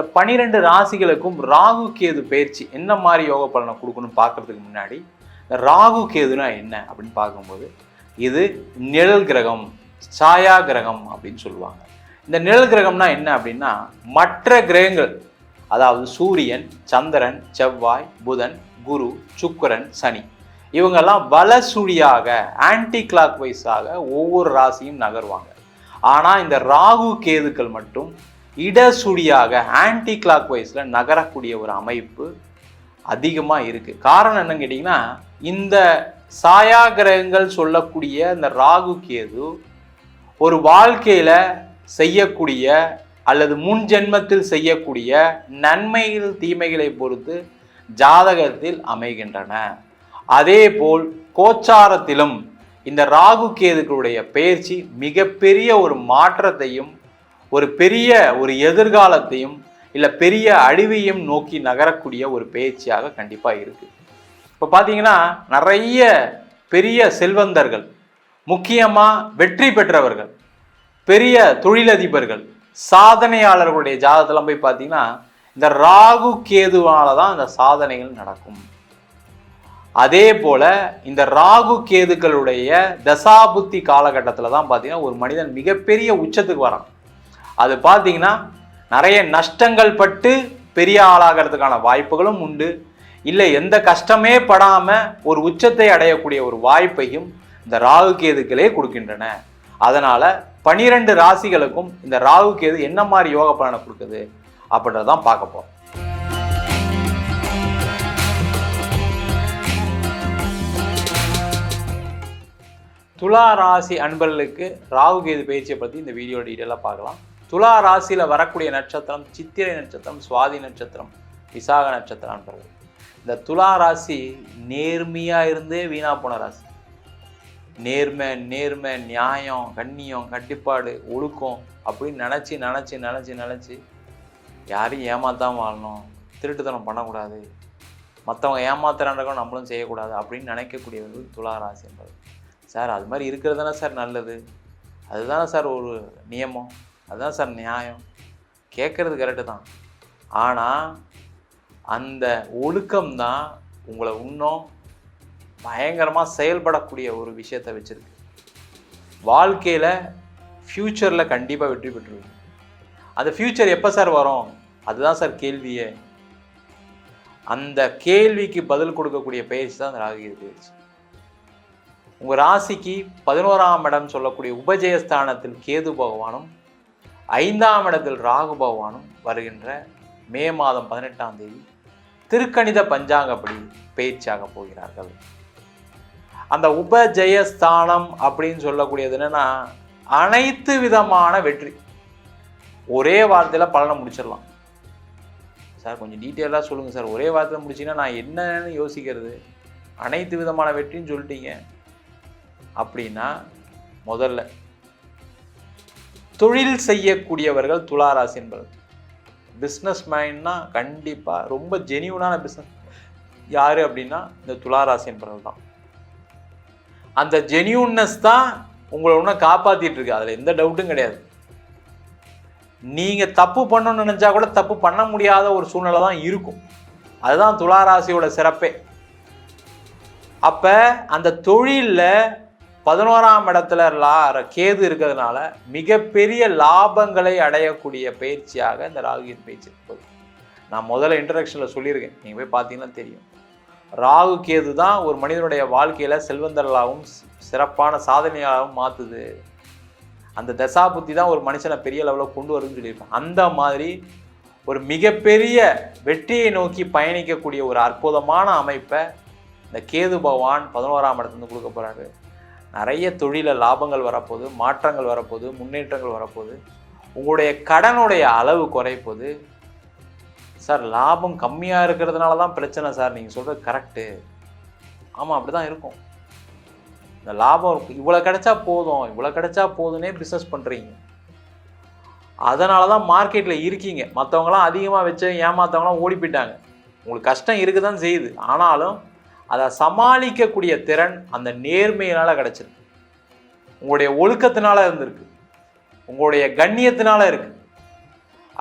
இந்த பனிரெண்டு ராசிகளுக்கும் ராகு கேது பயிற்சி என்ன மாதிரி யோக பலனை கொடுக்கணும் பார்க்கறதுக்கு முன்னாடி இந்த ராகு கேதுனா என்ன அப்படின்னு பார்க்கும்போது இது நிழல் கிரகம் சாயா கிரகம் அப்படின்னு சொல்லுவாங்க. இந்த நிழல் கிரகம்னா என்ன அப்படின்னா மற்ற கிரகங்கள் அதாவது சூரியன் சந்திரன் செவ்வாய் புதன் குரு சுக்கரன் சனி இவங்கெல்லாம் வலசுழியாக ஆன்டி கிளாக் வைஸாக ஒவ்வொரு ராசியும் நகர்வாங்க. ஆனால் இந்த ராகு கேதுக்கள் மட்டும் இடசுடியாக ஆன்டி கிளாக் வைஸில் நகரக்கூடிய ஒரு அமைப்பு அதிகமாக இருக்குது காரணம் என்னன்னு கேட்டிங்கன்னா இந்த சாயா கிரகங்கள் சொல்லக்கூடிய இந்த ராகு கேது ஒரு வாழ்க்கையில் செய்யக்கூடிய அல்லது முன் ஜென்மத்தில் செய்யக்கூடிய நன்மைகள் தீமைகளை பொறுத்து ஜாதகத்தில் அமைகின்றன. அதே போல் கோச்சாரத்திலும் இந்த ராகு கேதுக்களுடைய பயிற்சி மிகப்பெரிய ஒரு மாற்றத்தையும் ஒரு பெரிய ஒரு எதிர்காலத்தையும் இல்லை பெரிய அழிவையும் நோக்கி நகரக்கூடிய ஒரு பேச்சியாக கண்டிப்பாக இருக்குது இப்போ பார்த்தீங்கன்னா நிறைய பெரிய செல்வந்தர்கள் முக்கியமாக வெற்றி பெற்றவர்கள் பெரிய தொழிலதிபர்கள் சாதனையாளர்களுடைய ஜாதகத்தெல்லாம் போய் பார்த்தீங்கன்னா இந்த ராகு கேதுவால தான் இந்த சாதனைகள் நடக்கும். அதே போல் இந்த ராகு கேதுக்களுடைய தசாபுத்தி காலகட்டத்தில் தான் பார்த்தீங்கன்னா ஒரு மனிதன் மிகப்பெரிய உச்சத்துக்கு வரான். அது பார்த்தீங்கன்னா நிறைய நஷ்டங்கள் பட்டு பெரிய ஆளாகிறதுக்கான வாய்ப்புகளும் உண்டு. இல்லை எந்த கஷ்டமே படாமல் ஒரு உச்சத்தை அடையக்கூடிய ஒரு வாய்ப்பையும் இந்த ராகு கேதுக்களே கொடுக்கின்றன. அதனால் பனிரெண்டு ராசிகளுக்கும் இந்த ராகு கேது என்ன மாதிரி யோக பலனை கொடுக்குது அப்படின்றதான் பார்க்க போகிறோம் துலா ராசி அன்பர்களுக்கு ராகு கேது பயிற்சியை பற்றி இந்த வீடியோ டீட்டெயிலாக பார்க்கலாம். துலா ராசியில் வரக்கூடிய நட்சத்திரம் சித்திரை நட்சத்திரம் சுவாதி நட்சத்திரம் விசாக நட்சத்திரம்ன்றது இந்த துலா ராசி நேர்மையாக இருந்தே வீணா போன ராசி. நேர்மை நேர்மை நியாயம் கண்ணியம் கட்டுப்பாடு ஒழுக்கம் அப்படின்னு நினச்சி நினச்சி நினச்சி நினச்சி யாரையும் ஏமாத்தான் வாழணும். திருட்டுத்தனம் பண்ணக்கூடாது. மற்றவங்க ஏமாத்துறான்றக்கும் நம்மளும் செய்யக்கூடாது அப்படின்னு நினைக்கக்கூடியவர்கள் துலா ராசி என்பது. சார் அது மாதிரி இருக்கிறது தானே சார் நல்லது. அதுதானே சார் ஒரு நியமம். அதுதான் சார் நியாயம். கேட்குறது கரெக்டு தான். ஆனால் அந்த ஒழுக்கம் தான் உங்களை இன்னும் பயங்கரமாக செயல்படக்கூடிய ஒரு விஷயத்தை வச்சுருக்கு. வாழ்க்கையில் ஃப்யூச்சரில் கண்டிப்பாக வெற்றி பெற்றுருவீங்க. அந்த ஃப்யூச்சர் எப்போ சார் வரும்? அதுதான் சார் கேள்வியே. அந்த கேள்விக்கு பதில் கொடுக்கக்கூடிய பயிற்சி தான் அந்த ராகுகிரி பயிற்சி உங்கள் ராசிக்கு பதினோராம் இடம் சொல்லக்கூடிய உபஜயஸ்தானத்தில் கேது பகவானும் ஐந்தாம் இடத்தில் ராகு பகவானும் வருகின்ற மே மாதம் பதினெட்டாம் தேதி திருக்கணித பஞ்சாங்கப்படி பேச்சாக போகிறார்கள். அந்த உபஜயஸ்தானம் அப்படின்னு சொல்லக்கூடியது என்னன்னா அனைத்து விதமான வெற்றி. ஒரே வார்த்தையில் பலனை முடிச்சிடலாம். சார் கொஞ்சம் டீட்டெயிலாக சொல்லுங்கள் சார். ஒரே வார்த்தையில் முடிச்சிங்கன்னா நான் என்னன்னு யோசிக்கிறது. அனைத்து விதமான வெற்றின்னு சொல்லிட்டீங்க. அப்படின்னா முதல்ல தொழில் செய்யக்கூடியவர்கள் துளாராசி என்பது. பிஸ்னஸ் மைண்ட்னா கண்டிப்பாக ரொம்ப ஜெனியூனான பிஸ்னஸ் யார் அப்படின்னா இந்த துளாராசி என்பவர்கள் தான். அந்த ஜெனியூன்னஸ் தான் உங்களை ஒன்றும் காப்பாற்றிட்டு இருக்கு. அதில் எந்த டவுட்டும் கிடையாது. நீங்கள் தப்பு பண்ணணும்னு நினச்சா கூட தப்பு பண்ண முடியாத ஒரு சூழ்நிலை தான் இருக்கும். அதுதான் துளாராசியோட சிறப்பே. அப்போ அந்த தொழிலில் பதினோராம் இடத்துல லா கேது இருக்கிறதுனால மிகப்பெரிய லாபங்களை அடையக்கூடிய பயிற்சியாக இந்த ராகுகின் பயிற்சி இருப்பது நான் முதல்ல இன்ட்ரடக்ஷனில் சொல்லியிருக்கேன். நீங்கள் போய் பார்த்தீங்கன்னா தெரியும். ராகு கேது தான் ஒரு மனிதனுடைய வாழ்க்கையில் செல்வந்தர்களாகவும் சிறப்பான சாதனையாகவும் மாற்றுது அந்த தசாபுத்தி தான் ஒரு மனுஷனை பெரிய லெவலில் கொண்டு வருதுன்னு சொல்லியிருக்கேன் அந்த மாதிரி ஒரு மிகப்பெரிய வெற்றியை நோக்கி பயணிக்கக்கூடிய ஒரு அற்புதமான அமைப்பை இந்த கேது பகவான் பதினோராம் இடத்துலேருந்து கொடுக்க போகிறாரு நிறைய தொழிலில் லாபங்கள் வரப்போகுது மாற்றங்கள் வரப்போகுது முன்னேற்றங்கள் வரப்போகுது. உங்களுடைய கடனுடைய அளவு குறைப்போது சார் லாபம் கம்மியாக இருக்கிறதுனால தான் பிரச்சனை சார். நீங்கள் சொல்கிறது கரெக்டு ஆமாம் அப்படி தான் இருக்கும். இந்த லாபம் இருக்கும் இவ்வளோ கிடைச்சா போதும். இவ்வளோ கிடைச்சா போதுன்னே பிஸ்னஸ் பண்ணுறீங்க அதனால தான் மார்க்கெட்டில் இருக்கீங்க. மற்றவங்களாம் அதிகமாக வச்சு ஏமாத்தவங்களாம் ஓடி போயிட்டாங்க. உங்களுக்கு கஷ்டம் இருக்க தான் செய்யுது. ஆனாலும் அதை சமாளிக்கக்கூடிய திறன் அந்த நேர்மையினால் கிடச்சிருக்கு. உங்களுடைய ஒழுக்கத்தினால இருந்திருக்கு. உங்களுடைய கண்ணியத்தினால இருக்குது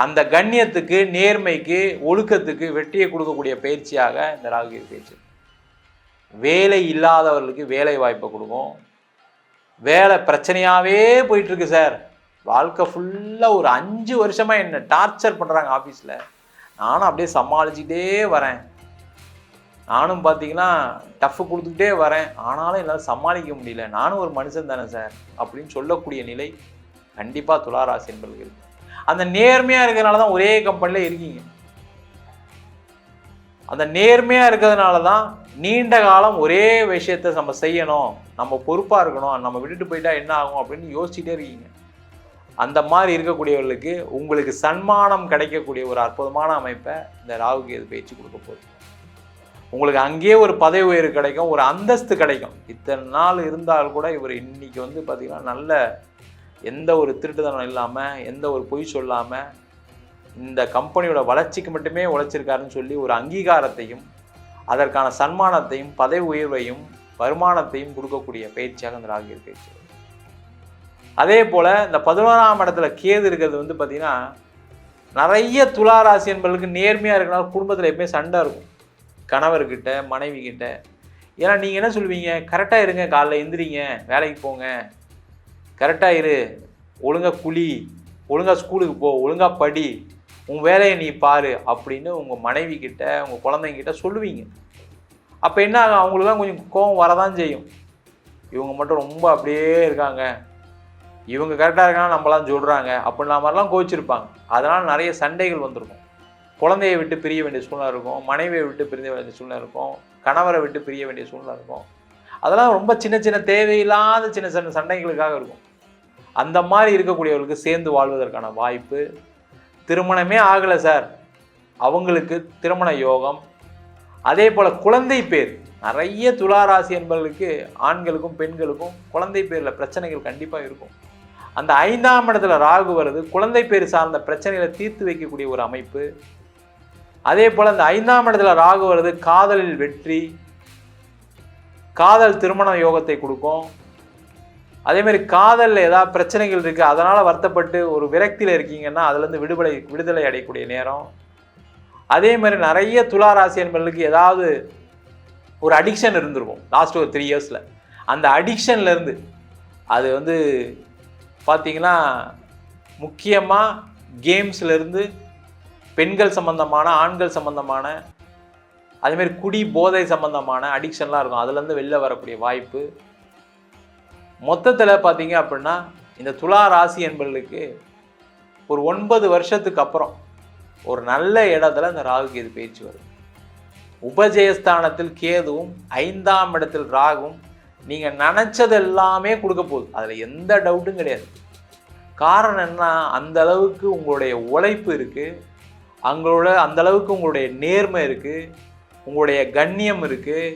அந்த கண்ணியத்துக்கு நேர்மைக்கு ஒழுக்கத்துக்கு வெற்றியை கொடுக்கக்கூடிய பயிற்சியாக இந்த ராகுகேது பயிற்சி வேலை இல்லாதவர்களுக்கு வேலை வாய்ப்பை கொடுக்கும். வேலை பிரச்சனையாகவே போயிட்டுருக்கு சார். வாழ்க்கை ஃபுல்லாக ஒரு அஞ்சு வருஷமாக என்ன டார்ச்சர் பண்ணுறாங்க ஆஃபீஸில் நானும் அப்படியே சமாளிச்சுக்கிட்டே வரேன். நானும் பார்த்தீங்கன்னா டஃப் கொடுத்துக்கிட்டே வரேன். ஆனாலும் என்னால் சமாளிக்க முடியல. நானும் ஒரு மனுஷன் தானே சார் அப்படின்னு சொல்லக்கூடிய நிலை கண்டிப்பாக துளாராசி என்பது இருக்கு. அந்த நேர்மையாக இருக்கிறதுனால தான் ஒரே கம்பெனியில் இருக்கீங்க. அந்த நேர்மையாக இருக்கிறதுனால தான் நீண்ட காலம் ஒரே விஷயத்த நம்ம செய்யணும். நம்ம பொறுப்பாக இருக்கணும். நம்ம விட்டுட்டு போயிட்டா என்ன ஆகும் அப்படின்னு யோசிச்சுட்டே இருக்கீங்க. அந்த மாதிரி இருக்கக்கூடியவர்களுக்கு உங்களுக்கு சன்மானம் கிடைக்கக்கூடிய ஒரு அற்புதமான அமைப்பை இந்த ராகு கேது பயிற்சி கொடுக்க போகுது. உங்களுக்கு அங்கேயே ஒரு பதவி உயர்வு கிடைக்கும் ஒரு அந்தஸ்து கிடைக்கும். இத்தனை நாள் இருந்தால் கூட இவர் இன்றைக்கி வந்து பார்த்திங்கன்னா நல்ல எந்த ஒரு திருட்டுத்தனம் இல்லாமல் எந்த ஒரு பொய் சொல்லாமல் இந்த கம்பெனியோட வளர்ச்சிக்கு மட்டுமே உழைச்சிருக்காருன்னு சொல்லி ஒரு அங்கீகாரத்தையும் அதற்கான சன்மானத்தையும் பதவி உயர்வையும் வருமானத்தையும் கொடுக்கக்கூடிய பயிற்சியாக இந்த ராகியர் பயிற்சி அதே போல் இந்த பதினோராம் இடத்துல கேது இருக்கிறது வந்து பார்த்திங்கன்னா நிறைய துளாராசி என்பவர்களுக்கு நேர்மையாக இருக்கனால குடும்பத்தில் எப்பயுமே சண்டை இருக்கும். கணவர்கிட்ட மனைவி கிட்ட ஏன்னா நீங்கள் என்ன சொல்லுவீங்க கரெக்டாக இருங்க காலைல எந்திரிங்க வேலைக்கு போங்க. கரெக்டாக இரு. ஒழுங்காக குழி ஒழுங்காக ஸ்கூலுக்கு போ. ஒழுங்காக படி. உன் வேலையை நீ பாரு. அப்படின்னு உங்கள் மனைவி கிட்ட உங்கள் குழந்தைங்கிட்ட சொல்லுவீங்க. அப்போ என்ன ஆகும்? அவங்களுக்கு தான் கொஞ்சம் கோவம் வரதான் செய்யும். இவங்க மட்டும் ரொம்ப அப்படியே இருக்காங்க. இவங்க கரெக்டாக இருக்காங்கன்னா நம்மளாம் சொல்கிறாங்க அப்படின்னா மாதிரிலாம் கோச்சிருப்பாங்க அதனால் நிறைய சண்டைகள் வந்திருக்கும். குழந்தையை விட்டு பிரிய வேண்டிய சூழ்நிலை இருக்கும் மனைவியை விட்டு பிரிய வேண்டிய சூழ்நிலை இருக்கும் கணவரை விட்டு பிரிய வேண்டிய சூழ்நிலை இருக்கும். அதெல்லாம் ரொம்ப சின்ன சின்ன தேவையில்லாத சின்ன சின்ன சண்டைகளுக்காக இருக்கும். அந்த மாதிரி இருக்கக்கூடியவர்களுக்கு சேர்ந்து வாழ்வதற்கான வாய்ப்பு திருமணமே ஆகலை சார். அவங்களுக்கு திருமண யோகம். அதே போல் குழந்தை பேர். நிறைய துளாராசி என்பவர்களுக்கு ஆண்களுக்கும் பெண்களுக்கும் குழந்தை பேரில் பிரச்சனைகள் கண்டிப்பாக இருக்கும். அந்த ஐந்தாம் இடத்துல ராகு வருது குழந்தை பேர் சார்ந்த பிரச்சனைகளை தீர்த்து வைக்கக்கூடிய ஒரு அமைப்பு. அதே போல் அந்த ஐந்தாம் இடத்துல ராகு வருது காதலில் வெற்றி காதல் திருமண யோகத்தை கொடுக்கும். அதே மாதிரி காதலில் ஏதாவது பிரச்சனைகள் இருக்குது அதனால் வருத்தப்பட்டு ஒரு விரக்தியில் இருக்கீங்கன்னா அதுலேருந்து விடுதலை விடுதலை அடையக்கூடிய நேரம். அதே மாதிரி நிறைய துளாராசி என்பர்களுக்கு ஏதாவது ஒரு அடிக்ஷன் இருந்திருக்கும் லாஸ்ட் ஒரு த்ரீ இயர்ஸில் அந்த அடிக்ஷன்லேருந்து அது வந்து பார்த்தீங்கன்னா முக்கியமாக கேம்ஸ்லேருந்து பெண்கள் சம்மந்தமான ஆண்கள் சம்மந்தமான அதேமாரி குடி போதை சம்மந்தமான அடிக்ஷன்லாம் இருக்கும். அதுலேருந்து வெளில வரக்கூடிய வாய்ப்பு. மொத்தத்தில் பார்த்தீங்க அப்படின்னா இந்த துலா ராசி என்பவர்களுக்கு ஒரு ஒன்பது வருஷத்துக்கு அப்புறம் ஒரு நல்ல இடத்துல இந்த ராகு கேது பயிற்சி வரும். உபஜயஸ்தானத்தில் கேதுவும் ஐந்தாம் இடத்தில் ராகும். நீங்கள் நினச்சது எல்லாமே கொடுக்க போகுது. அதில் எந்த டவுட்டும் கிடையாது. காரணம் என்ன அந்த அளவுக்கு உங்களுடைய உழைப்பு இருக்குது அங்களோட அந்த அளவுக்கு உங்களுடைய நேர்மை இருக்குது உங்களுடைய கண்ணியம் இருக்குது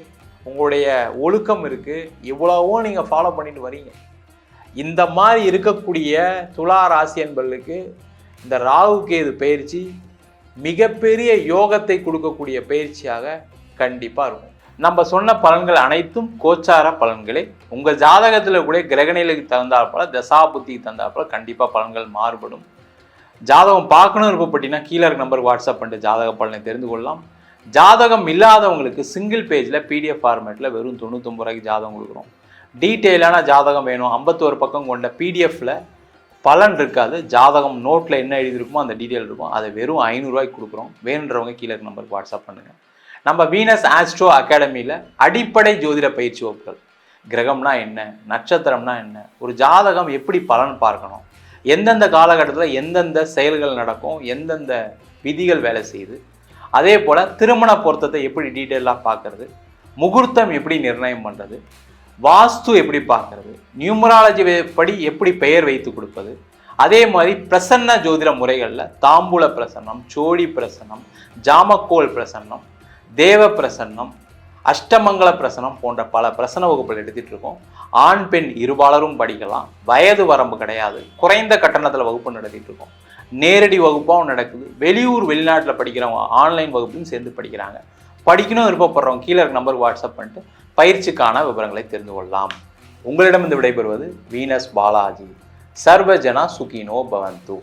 உங்களுடைய ஒழுக்கம் இருக்குது இவ்வளவோ நீங்கள் ஃபாலோ பண்ணிட்டு வரீங்க. இந்த மாதிரி இருக்கக்கூடிய துலா ராசி என்பர்களுக்கு இந்த ராகு கேது பயிற்சி மிகப்பெரிய யோகத்தை கொடுக்கக்கூடிய பயிற்சியாக கண்டிப்பாக இருக்கும். நம்ம சொன்ன பலன்கள் அனைத்தும் கோச்சார பலன்களே. உங்கள் ஜாதகத்தில் கூட கிரகணிகளுக்கு தகுந்தாற்போல் தசா புத்திக்கு கண்டிப்பாக பலன்கள் மாறுபடும். ஜாதகம் பார்க்கணும் விருப்பப்பட்டீங்கன்னா கீழே இருக்க நம்பருக்கு வாட்ஸ்அப் பண்ணிட்டு ஜாதக பலனை தெரிந்து கொள்ளலாம். ஜாதகம் இல்லாதவங்களுக்கு சிங்கிள் பேஜில் பிடிஎஃப் ஃபார்மேட்டில் வெறும் தொண்ணூத்தொம்பது ரூபாய்க்கு ஜாதகம் கொடுக்குறோம். டீட்டெயிலான ஜாதகம் வேணும். ஐம்பத்தோரு பக்கம் கொண்ட பிடிஎஃப்பில் பலன் இருக்காது. ஜாதகம் நோட்டில் என்ன எழுதியிருக்குமோ அந்த டீட்டெயில் இருக்கும். அதை வெறும் ஐநூறுரூவாய்க்கு கொடுக்குறோம். வேணுன்றவங்க கீழே இருக்க நம்பருக்கு வாட்ஸ்அப் பண்ணுங்கள் நம்ம வீனஸ் ஆஸ்ட்ரோ அகாடமியில் அடிப்படை ஜோதிட பயிற்சி வகுப்புகள். கிரகம்னா என்ன? நட்சத்திரம்னா என்ன? ஒரு ஜாதகம் எப்படி பலன் பார்க்கணும்? எந்தெந்த காலகட்டத்தில் எந்தெந்த செயல்கள் நடக்கும் எந்தெந்த விதிகள் வேலை செய்யுது. அதே போல் திருமண பொருத்தத்தை எப்படி டீட்டெயிலாக பார்க்கறது முகூர்த்தம் எப்படி நிர்ணயம் பண்ணுறது வாஸ்து எப்படி பார்க்கறது நியூமராலஜி படி எப்படி பெயர் வைத்து கொடுப்பது அதே மாதிரி பிரசன்ன ஜோதிட முறைகளில் தாம்பூல பிரசன்னம் சோழி பிரசன்னம் ஜாமக்கோல் பிரசன்னம் தேவ பிரசன்னம் அஷ்டமங்கல பிரசனம் போன்ற பல பிரசன வகுப்புகள் எடுத்துட்டு இருக்கோம் ஆண் பெண் இருபாலரும் படிக்கலாம். வயது வரம்பு கிடையாது. குறைந்த கட்டணத்தில் வகுப்பு நடத்திட்டு இருக்கோம் நேரடி வகுப்பாகவும் நடக்குது. வெளியூர் வெளிநாட்டில் படிக்கிறவங்க ஆன்லைன் வகுப்பும் சேர்ந்து படிக்கிறாங்க. படிக்கணும் விருப்பப்படுறவங்க கீழே இருக்க நம்பருக்கு வாட்ஸ்அப் பண்ணிட்டு பயிற்சிக்கான விவரங்களை தெரிந்து கொள்ளலாம். உங்களிடம் விடைபெறுவது வீனஸ் பாலாஜி. சர்வஜனா சுகினோ பவந்து.